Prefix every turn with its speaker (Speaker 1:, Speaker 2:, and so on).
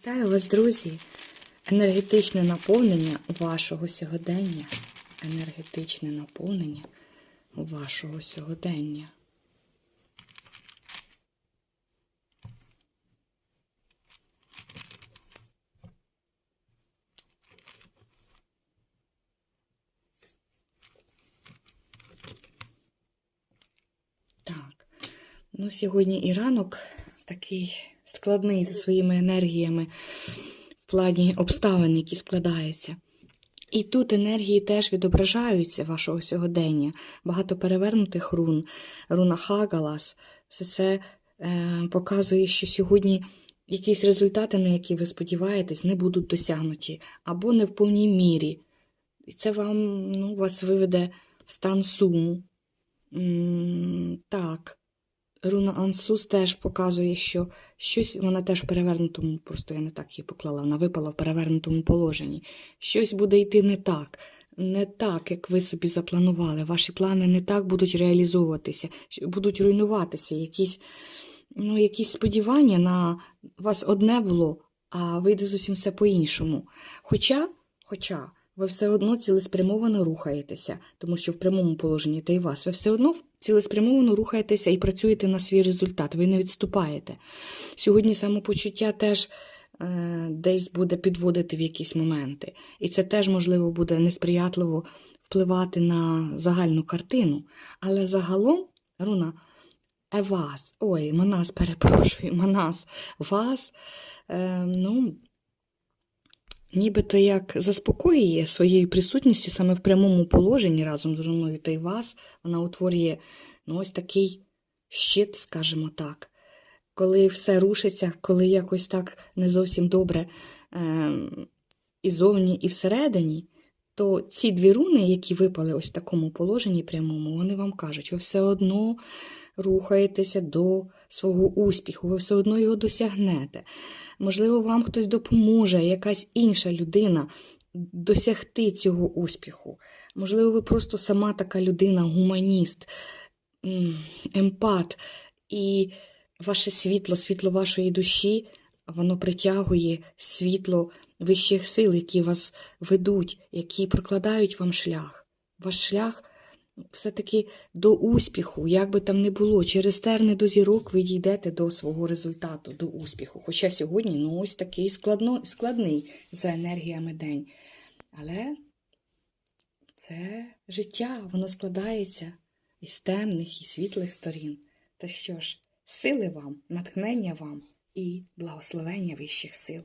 Speaker 1: Вітаю вас, друзі! Енергетичне наповнення вашого сьогодення. Енергетичне наповнення вашого сьогодення. Так, ну сьогодні і ранок такий складний за своїми енергіями в плані обставин, які складаються. І тут енергії теж відображаються вашого сьогодення. Багато перевернутих рун, руна Хагалас. Все це е, показує, що сьогодні якісь результати, на які ви сподіваєтесь, не будуть досягнуті або не в повній мірі. І це вам ну, вас виведе в стан суму. Так. Руна Ансус теж показує, що щось вона теж в перевернутому, просто я не так її поклала, вона випала в перевернутому положенні. Щось буде йти не так, не так, як ви собі запланували. Ваші плани не так будуть реалізовуватися, будуть руйнуватися. Якісь, ну, якісь сподівання на вас одне було, а вийде зовсім все по-іншому. Хоча, хоча. Ви все одно цілеспрямовано рухаєтеся, тому що в прямому положенні та й вас. Ви все одно цілеспрямовано рухаєтеся і працюєте на свій результат. Ви не відступаєте. Сьогодні самопочуття теж е, десь буде підводити в якісь моменти. І це теж, можливо, буде несприятливо впливати на загальну картину. Але загалом, Руна, е вас, ой, Манас, перепрошую, Манас, вас, е, ну нібито як заспокоює своєю присутністю саме в прямому положенні разом з руною та й вас, вона утворює ну, ось такий щит, скажімо так. Коли все рушиться, коли якось так не зовсім добре е, і зовні, і всередині, то ці дві руни, які випали ось в такому положенні прямому, вони вам кажуть, ви все одно рухаєтеся до свого успіху, ви все одно його досягнете. Можливо, вам хтось допоможе, якась інша людина досягти цього успіху. Можливо, ви просто сама така людина, гуманіст, емпат, і ваше світло, світло вашої душі, воно притягує світло вищих сил, які вас ведуть, які прокладають вам шлях. Ваш шлях все-таки до успіху, як би там не було, через терни до зірок ви дійдете до свого результату, до успіху. Хоча сьогодні ну, ось такий складно, складний за енергіями день. Але це життя, воно складається із темних і світлих сторін. То що ж, сили вам, натхнення вам і благословення вищих сил.